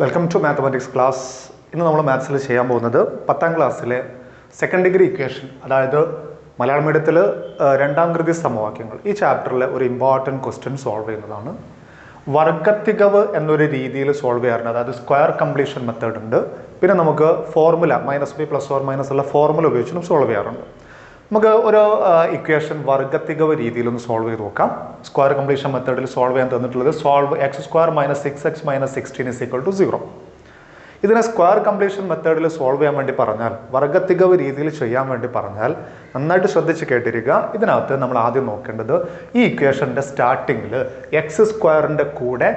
Welcome to mathematics class ഇന്ന് നമ്മൾ മാത്സിൽ ചെയ്യാൻ പോകുന്നത് പത്താം ക്ലാസ്സിലെ സെക്കൻഡ് ഡിഗ്രി ഇക്വേഷൻ അതായത് മലയാളം മീഡിയത്തിൽ രണ്ടാം കൃതി സമവാക്യങ്ങൾ. ഈ ചാപ്റ്ററിലെ ഒരു ഇമ്പോർട്ടന്റ് ക്വസ്റ്റ്യൻ സോൾവ് ചെയ്യുന്നതാണ്. വർഗത്തികവ് എന്നൊരു രീതിയിൽ സോൾവ് ചെയ്യാറുണ്ട്. അതായത് സ്ക്വയർ കംപ്ലീഷൻ മെത്തേഡ് ഉണ്ട്. പിന്നെ നമുക്ക് formula minus B plus or minus ഉള്ള ഫോർമുല ഉപയോഗിച്ചും സോൾവ് ചെയ്യാറുണ്ട്. നമുക്ക് ഒരു ഇക്വേഷൻ വർഗത്തികവ് രീതിയിലൊന്ന് സോൾവ് ചെയ്ത് നോക്കാം. സ്ക്വയർ കംപ്ലീഷൻ മെത്തേഡിൽ സോൾവ് ചെയ്യാൻ തന്നിട്ടുള്ളത് solve X square minus six X minus sixteen is equal to zero ഇതിനെ സ്ക്വയർ കംപ്ലീഷൻ മെത്തേഡിൽ സോൾവ് ചെയ്യാൻ വേണ്ടി പറഞ്ഞാൽ വർഗത്തികവ് രീതിയിൽ ചെയ്യാൻ വേണ്ടി പറഞ്ഞാൽ നന്നായിട്ട് ശ്രദ്ധിച്ച് കേട്ടിരിക്കുക. ഇതിനകത്ത് നമ്മൾ ആദ്യം നോക്കേണ്ടത് ഈ ഇക്വേഷന്റെ സ്റ്റാർട്ടിങ്ങിൽ എക്സ് സ്ക്വയറിന്റെ കൂടെ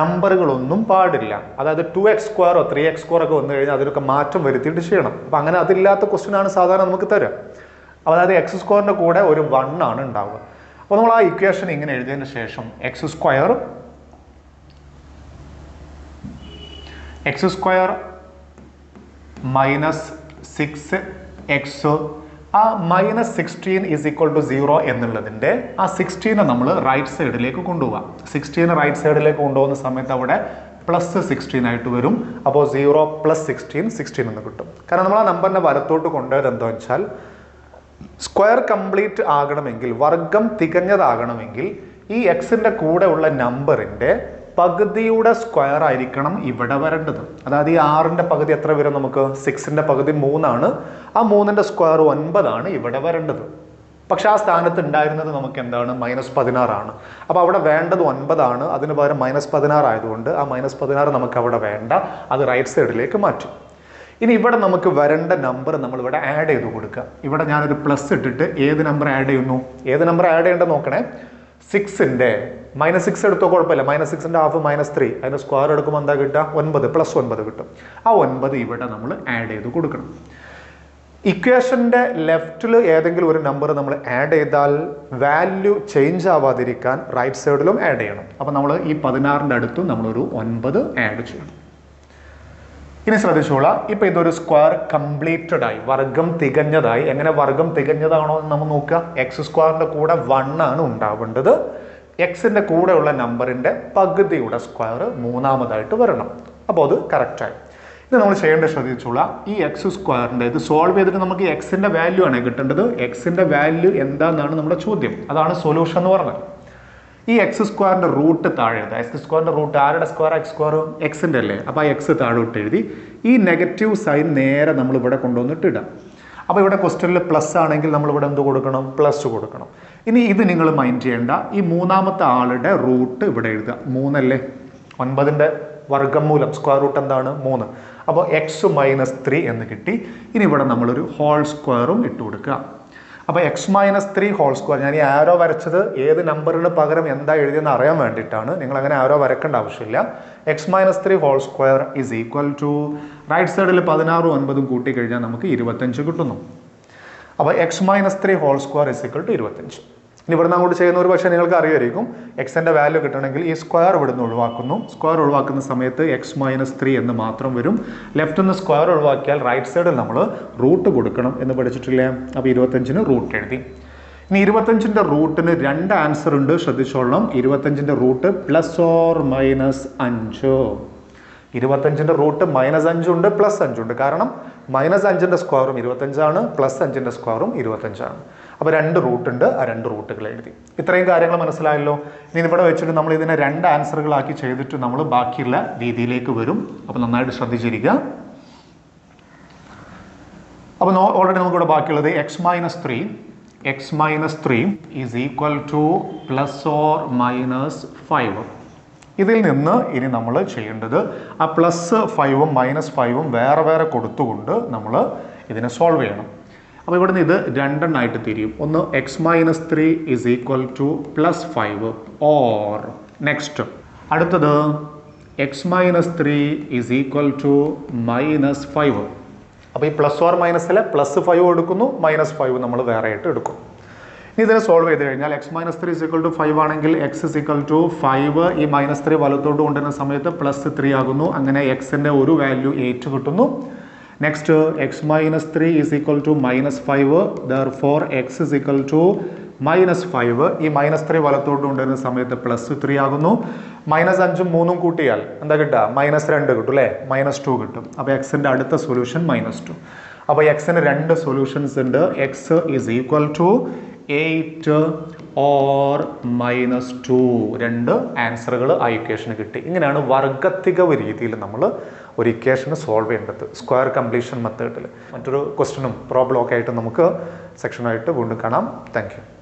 നമ്പറുകളൊന്നും പാടില്ല. അതായത് ടു എക്സ് സ്ക്വയറോ ത്രീ എക്സ് സ്ക്വയറൊക്കെ വന്നു കഴിഞ്ഞാൽ അതിലൊക്കെ മാറ്റം വരുത്തിയിട്ട് ചെയ്യണം. അപ്പം അങ്ങനെ അതില്ലാത്ത ക്വസ്റ്റ്യനാണ് സാധാരണ നമുക്ക് തരിക അതായത് എക്സ് സ്ക്വയറിന്റെ കൂടെ ഒരു വൺ ആണ് ഉണ്ടാവുക. അപ്പോൾ നമ്മൾ ആ ഇക്വേഷൻ ഇങ്ങനെ എഴുതിയതിന് ശേഷം x square x square minus six x ആ minus sixteen is equal to zero എന്നുള്ളതിന്റെ ആ സിക്സ്റ്റീനെ നമ്മൾ റൈറ്റ് സൈഡിലേക്ക് കൊണ്ടുപോകാം സിക്സ്റ്റീൻ റൈറ്റ് സൈഡിലേക്ക് കൊണ്ടുപോകുന്ന സമയത്ത് അവിടെ പ്ലസ് സിക്സ്റ്റീൻ ആയിട്ട് വരും. അപ്പോൾ സീറോ പ്ലസ് സിക്സ്റ്റീൻ സിക്സ്റ്റീൻ എന്ന് കിട്ടും. കാരണം നമ്മൾ ആ നമ്പറിനെ വലത്തോട്ട് കൊണ്ടുപോയത് എന്താ വെച്ചാൽ സ്ക്വയർ കംപ്ലീറ്റ് ആകണമെങ്കിൽ വർഗം തികഞ്ഞതാകണമെങ്കിൽ ഈ എക്സിന്റെ കൂടെ ഉള്ള നമ്പറിന്റെ പകുതിയുടെ സ്ക്വയർ ആയിരിക്കണം ഇവിടെ വരേണ്ടത്. അതായത് ഈ ആറിന്റെ പകുതി എത്ര വരും നമുക്ക്? സിക്സിന്റെ പകുതി മൂന്നാണ്. ആ മൂന്നിന്റെ സ്ക്വയർ ഒൻപതാണ് ഇവിടെ വരേണ്ടത്. പക്ഷെ ആ സ്ഥാനത്ത് ഉണ്ടായിരുന്നത് നമുക്ക് എന്താണ് മൈനസ് പതിനാറാണ് അപ്പോൾ അവിടെ വേണ്ടത് ഒൻപതാണ്. അതിന് പകരം മൈനസ് പതിനാറ് ആയതുകൊണ്ട് ആ മൈനസ് പതിനാറ് നമുക്ക് അവിടെ വേണ്ട. അത് റൈറ്റ് സൈഡിലേക്ക് മാറ്റും. ഇനി ഇവിടെ നമുക്ക് വരേണ്ട നമ്പർ നമ്മൾ ഇവിടെ ആഡ് ചെയ്ത് കൊടുക്കുക ഇവിടെ ഞാനൊരു പ്ലസ് ഇട്ടിട്ട് ഏത് നമ്പർ ആഡ് ചെയ്യുന്നു? ഏത് നമ്പർ ആഡ് ചെയ്യേണ്ടത് നോക്കണേ. സിക്സിന്റെ മൈനസ് സിക്സ് എടുത്തോ കുഴപ്പമില്ല. മൈനസ് സിക്സിന്റെ ഹാഫ് മൈനസ് ത്രീ അതിന്റെ സ്ക്വയർ എടുക്കുമ്പോൾ എന്താ കിട്ടുക? ഒൻപത് പ്ലസ് ഒൻപത് കിട്ടും. ആ ഒൻപത് ഇവിടെ നമ്മൾ ആഡ് ചെയ്ത് കൊടുക്കണം. ഇക്വേഷന്റെ ലെഫ്റ്റിൽ ഏതെങ്കിലും ഒരു നമ്പർ നമ്മൾ ആഡ് ചെയ്താൽ വാല്യൂ ചേഞ്ച് ആവാതിരിക്കാൻ റൈറ്റ് സൈഡിലും ആഡ് ചെയ്യണം. അപ്പോൾ നമ്മൾ ഈ പതിനാറിന്റെ അടുത്തും നമ്മളൊരു ഒൻപത് ആഡ് ചെയ്യണം. ഇനി ശ്രദ്ധിച്ചോളാം. ഇപ്പൊ ഇതൊരു സ്ക്വയർ കംപ്ലീറ്റഡ് ആയി വർഗം തികഞ്ഞതായി. എങ്ങനെ വർഗം തികഞ്ഞതാണോ എന്ന് നമ്മൾ നോക്കുക. എക്സ് സ്ക്വയറിന്റെ കൂടെ വൺ ആണ് ഉണ്ടാവേണ്ടത്. എക്സിന്റെ കൂടെയുള്ള നമ്പറിന്റെ പകുതിയുടെ സ്ക്വയർ മൂന്നാമതായിട്ട് വരണം. അപ്പോൾ അത് കറക്റ്റായി ഇനി നമ്മൾ ചെയ്യേണ്ടത് ശ്രദ്ധിച്ചോളാം. ഈ എക്സ് സ്ക്വയറിന്റെ ഇത് സോൾവ് ചെയ്തിട്ട് നമുക്ക് എക്സിന്റെ വാല്യൂ ആണ് കിട്ടേണ്ടത്. എക്സിന്റെ വാല്യൂ എന്താണെന്നാണ് നമ്മുടെ ചോദ്യം. അതാണ് സൊല്യൂഷൻ എന്ന് പറഞ്ഞത്. ഈ എക്സ് സ്ക്വയറിന്റെ റൂട്ട് താഴെ എഴുതുക എക്സ് സ്ക്വയറിന്റെ റൂട്ട് ആരുടെ സ്ക്വയർ എക്സ് സ്ക്വയർ? എക്സിന്റെ അല്ലേ? അപ്പോൾ ആ എക്സ് താഴോട്ട് എഴുതി ഈ നെഗറ്റീവ് സൈൻ നേരെ നമ്മൾ ഇവിടെ കൊണ്ടുവന്നിട്ട് ഇടാം. അപ്പോൾ ഇവിടെ ക്വസ്റ്റനിൽ പ്ലസ് ആണെങ്കിൽ നമ്മൾ ഇവിടെ എന്ത് കൊടുക്കണം? പ്ലസ് കൊടുക്കണം. ഇനി ഇത് നിങ്ങൾ മൈൻഡ് ചെയ്യേണ്ട. ഈ മൂന്നാമത്തെ ആളുടെ റൂട്ട് ഇവിടെ എഴുതുക. മൂന്നല്ലേ? ഒൻപതിന്റെ വർഗമൂലം സ്ക്വയർ റൂട്ട് എന്താണ്? മൂന്ന്. അപ്പോൾ എക്സ് മൈനസ് ത്രീ എന്ന് കിട്ടി. ഇനി ഇവിടെ നമ്മളൊരു ഹോൾ സ്ക്വയറും ഇട്ട് കൊടുക്കുക. അപ്പോൾ x minus three whole square ഞാൻ ഈ ആരോ വരച്ചത് ഏത് നമ്പറിന് പകരം എന്താ എഴുതിയെന്ന് അറിയാൻ വേണ്ടിയിട്ടാണ്. നിങ്ങൾ അങ്ങനെ ആരോ വരക്കേണ്ട ആവശ്യമില്ല. X minus three whole square is equal to right സൈഡിൽ പതിനാറും ഒൻപതും കൂട്ടി കഴിഞ്ഞാൽ നമുക്ക് ഇരുപത്തഞ്ച് കിട്ടുന്നു. അപ്പോൾ x minus three whole square is equal to ഇരുപത്തഞ്ച് ഇനി ഇവിടുന്ന് അങ്ങോട്ട് ചെയ്യുന്ന ഒരു പക്ഷേ നിങ്ങൾക്ക് അറിയുമായിരിക്കും. എക്സിന്റെ വാല്യൂ കിട്ടണമെങ്കിൽ ഈ സ്ക്വയർ ഇവിടുന്ന് ഒഴിവാക്കുന്നു. സ്ക്വയർ ഒഴിവാക്കുന്ന സമയത്ത് എക്സ് മൈനസ് ത്രീ എന്ന് മാത്രം വരും. ലെഫ്റ്റ് നിന്ന് സ്ക്വയർ ഒഴിവാക്കിയാൽ റൈറ്റ് സൈഡിൽ നമ്മൾ റൂട്ട് കൊടുക്കണം എന്ന് പഠിച്ചിട്ടില്ലേ? അപ്പോൾ ഇരുപത്തഞ്ചിന് റൂട്ട് എഴുതി. ഇനി ഇരുപത്തഞ്ചിന്റെ റൂട്ടിന് രണ്ട് ആൻസർ ഉണ്ട് ശ്രദ്ധിച്ചോളണം. ഇരുപത്തഞ്ചിന്റെ റൂട്ട് പ്ലസ് ഓർ മൈനസ് അഞ്ച്. ഇരുപത്തഞ്ചിന്റെ റൂട്ട് മൈനസ് അഞ്ചുണ്ട് പ്ലസ് അഞ്ചുണ്ട് കാരണം മൈനസ് അഞ്ചിന്റെ സ്ക്വയറും ഇരുപത്തഞ്ചാണ് പ്ലസ് അഞ്ചിന്റെ സ്ക്വയറും ഇരുപത്തഞ്ചാണ്. അപ്പോൾ രണ്ട് റൂട്ട് ഉണ്ട്. ആ രണ്ട് റൂട്ടുകൾ എഴുതി. ഇത്രയും കാര്യങ്ങൾ മനസ്സിലായല്ലോ? ഇനി ഇവിടെ വെച്ചിട്ട് നമ്മൾ ഇതിനെ രണ്ട് ആൻസറുകളാക്കി ചെയ്തിട്ട് നമ്മൾ ബാക്കിയുള്ള രീതിയിലേക്ക് വരും. അപ്പോൾ നന്നായിട്ട് ശ്രദ്ധിച്ചിരിക്കുക അപ്പോൾ ഓൾറെഡി നമുക്കിവിടെ ബാക്കിയുള്ളത് x minus three x minus three is equal to plus or minus five ഇതിൽ നിന്ന് ഇനി നമ്മൾ ചെയ്യേണ്ടത് ആ പ്ലസ് ഫൈവും മൈനസ് ഫൈവും വേറെ വേറെ കൊടുത്തുകൊണ്ട് നമ്മൾ ഇതിനെ സോൾവ് ചെയ്യണം. അപ്പോൾ ഇവിടുന്ന് ഇത് രണ്ടെണ്ണമായിട്ട് തിരിയും. ഒന്ന് x minus three is equal to plus five or next അടുത്തത് x minus three is equal to minus five അപ്പോൾ ഈ പ്ലസ് ഓർ മൈനസിലെ പ്ലസ് ഫൈവ് എടുക്കുന്നു മൈനസ് ഫൈവ് നമ്മൾ വേറെ ആയിട്ട് എടുക്കും. ഇനി ഇതിനെ സോൾവ് ചെയ്ത് കഴിഞ്ഞാൽ x minus three is equal to five ആണെങ്കിൽ x is equal to five ഈ മൈനസ് ത്രീ വലത്തോട്ട് കൊണ്ടുവരുന്ന സമയത്ത് പ്ലസ് ത്രീ ആകുന്നു. അങ്ങനെ എക്സിന്റെ ഒരു വാല്യൂ എയ്റ്റ് കിട്ടുന്നു. Next x minus three is equal to minus five therefore x is equal to minus five ഈ മൈനസ് ത്രീ വലത്തോട്ട് കൊണ്ടുവരുന്ന സമയത്ത് പ്ലസ് ത്രീ ആകുന്നു. മൈനസ് അഞ്ചും മൂന്നും കൂട്ടിയാൽ എന്താ കിട്ടുക? മൈനസ് രണ്ട് കിട്ടും അല്ലേ? മൈനസ് ടു കിട്ടും. അപ്പോൾ എക്സിന്റെ അടുത്ത സൊല്യൂഷൻ മൈനസ് ടു അപ്പോൾ എക്സിന് രണ്ട് സൊല്യൂഷൻസ് ഉണ്ട്. X is equal to eight or minus two രണ്ട് ആൻസറുകൾ ആ ഇക്വേഷന് കിട്ടി. ഇങ്ങനെയാണ് വർഗത്തിക രീതിയിൽ നമ്മൾ ഒരു ഇക്വേഷന് സോൾവ് ചെയ്യേണ്ടത്. സ്ക്വയർ കംപ്ലീഷൻ മെത്തേഡിൽ മറ്റൊരു ക്വസ്റ്റനും പ്രോബ്ലം ഒക്കെ ആയിട്ട് നമുക്ക് സെക്ഷനായിട്ട് വീണ്ടും കാണാം. താങ്ക്